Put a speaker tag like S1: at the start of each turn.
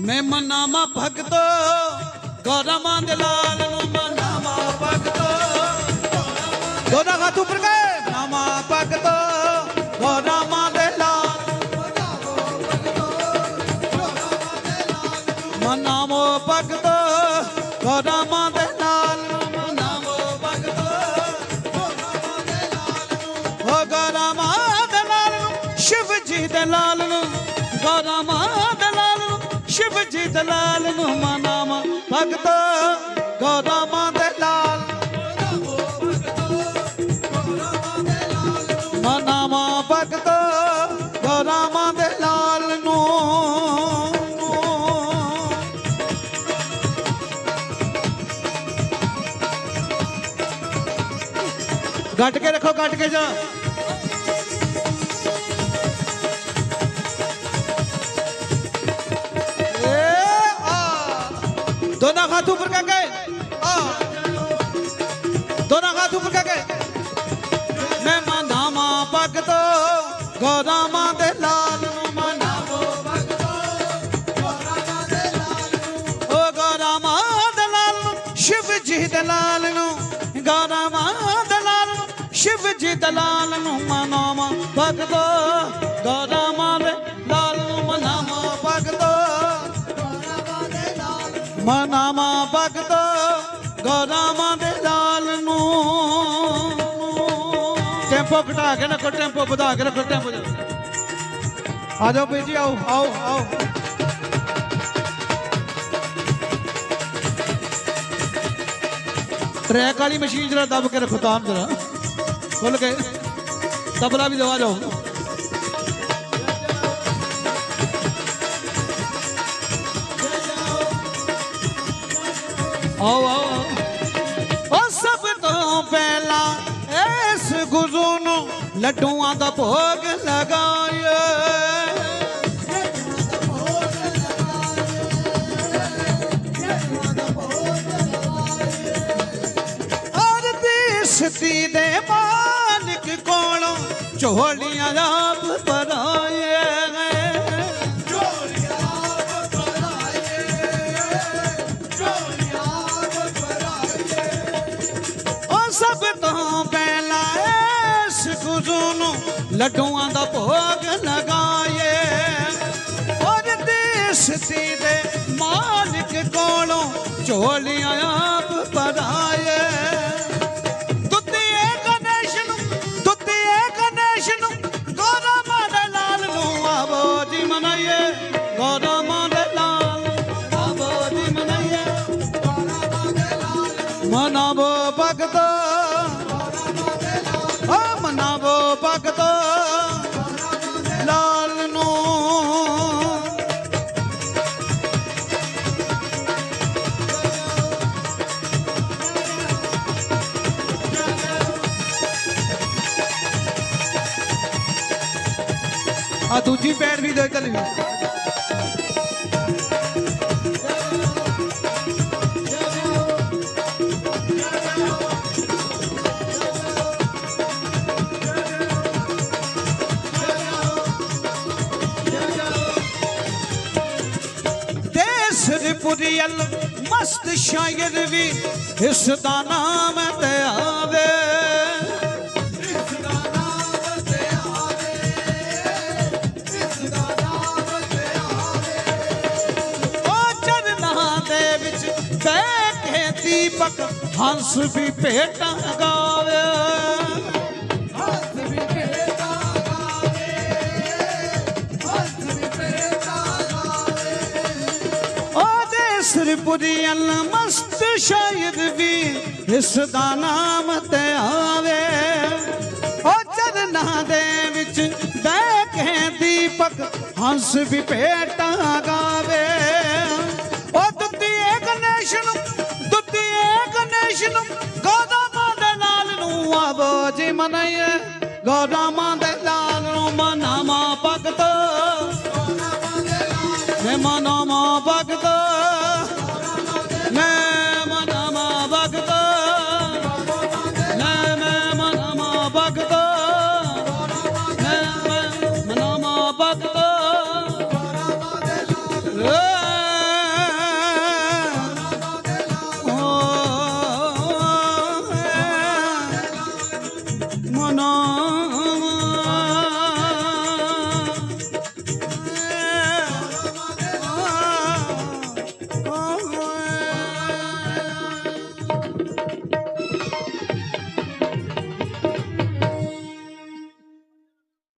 S1: ਮੈਂ ਮਨਾਮਾ ਭਗਤ ਗੌਰਮਾਂ ਦੇ ਲਾਲ ਨੂੰ ਮਨਾਮਾ ਭਗਤ। ਦੋਨਾ ਹੱਥ ਉੱਪਰ ਗਏ। ਨਾਮਾ ਭਗਤ ਸ਼ਿਵ ਜੀ ਦੇ ਲਾਲ ਨੂੰ ਮਨਾਮਾ ਭਗਤ ਗੌਰਮਾਂ ਦੇ ਲਾਲ। ਮਨਾਮਾ ਭਗਤ ਗੌਰਮਾਂ ਦੇ ਲਾਲ ਨੂੰ। ਗੱਟ ਕੇ ਰੱਖੋ, ਗੱਟ ਕੇ ਜਾ। ਦੋਨਾਂ ਹੱਥ ਉੱਪਰ ਕਰਕੇ ਆ ਦੋਨਾਂ ਹੱਥ ਉੱਪਰ ਕਰਕੇ ਮੈਂ ਮਨਾਮਾ ਭਗਤ ਗੋਦਾਮਾਂ ਦੇ ਨੂੰ ਮਨਾਵੋ ਭਗਤ ਗੋਦਾਮਾਂ ਦੇ ਲਾਲ ਨੂੰ ਓ ਗੋਦਾਮਾਂ ਦੇ ਲਾਲ ਨੂੰ ਸ਼ਿਵ ਜੀ ਦੇ ਲਾਲ ਨੂੰ ਗੋਦਾਮਾਂ ਦੇ ਲਾਲ ਨੂੰ ਸ਼ਿਵ ਜੀ ਦੇ ਲਾਲ ਨੂੰ ਮਨਾਵਾ ਭਗਤ ਮਨਾਵਾ ਭਗਤ ਗੋਦਾਮਾਂ ਦੇ ਲਾਲ ਨੂੰ। ਟੈਂਪੋ ਘਟਾ ਕੇ ਰੱਖੋ, ਟੈਂਪੋ ਵਧਾ ਕੇ ਰੱਖੋ, ਟੈਂਪੋ ਆ ਜਾਓ ਬੀਜੀ ਆਓ ਆਓ ਆਓ। ਟਰੈਕ ਵਾਲੀ ਮਸ਼ੀਨ ਜਰਾ ਦੱਬ ਕੇ ਰੱਖੋ ਤਾਂ ਜਰਾ। ਖੁੱਲ ਕੇ। ਤਬਲਾ ਵੀ ਦਵਾ ਜਾਓ। ਆਓ ਆਓ ਉਹ ਸਭ ਤੋਂ ਪਹਿਲਾਂ ਇਸ ਗੁਰੂ ਨੂੰ ਲੱਡੂਆਂ ਦਾ ਭੋਗ ਲਗਾਏ ਅਰਦੀ ਸਤੀ ਦੇ ਮਾਲਕ ਕੋਲੋਂ ਝੋਲੀਆਂ ਦਾ ਲੱਡੂਆਂ ਦਾ ਭੋਗ ਲਗਾਏ ਔਰ ਦੇਸ ਦੀ ਦੇ ਮਾਲਕ ਕੋਲੋਂ ਝੋਲੀਆਂ ਆਪ ਪਰਾਏ ਦੁੱਤੀਏ ਗਣੇਸ਼ ਨੂੰ ਦੁੱਤੀਏ ਗਣੇਸ਼ ਨੂੰ ਦੇ ਲਾਲ ਨੂੰ ਆਵੋ ਜੀ ਮਨਾਈਏ। ਗੋਦਾਮਾਂ ਦੇ ਲਾਲ ਆਵੋ ਜੀ ਮਨਾਈਏ। ਮਨਾਵੋ ਭਗਤ। ਮਨਾਵੋ ਭਗਤ। ਆ ਦੂਜੀ ਪੈਰ ਵੀ ਦੇ ਚੱਲ ਵੀ ਦੇਸ ਦੇ ਪੁਰੀਲ ਮਸਤ ਸ਼ਾਇਰ ਵੀ, ਇਸ ਦਾ ਨਾਮ ਤੇ ਆਵੇ। ਦੀਪਕ ਹੰਸ ਵੀ ਭੇਟਾਂ ਗਾਵੇ। ਉਹਦੇ ਸਰਪੁਰੀਅਲ ਮਸਤ ਸ਼ਾਇਦ ਵੀ ਇਸ ਦਾ ਨਾਮ ਤੇ ਆਵੇ। ਉਹ ਚਰਨਾਂ ਦੇ ਵਿੱਚ ਬਹਿ ਕੇ ਦੀਪਕ ਹੰਸ ਵੀ ਭੇਟਾਂ ਗਾਵੇ। ਮਨਾਈਏ ਦੇ ਲਾਲ ਭਗਤ। ਮੈਂ ਮਨਾਵਾ ਮੈਂ ਮਨਾਵਾ ਭਗਤ। ਮੈਂ ਮੈਂ ਮਨਾਵਾ ਭਗਤ। ਭਗਤ।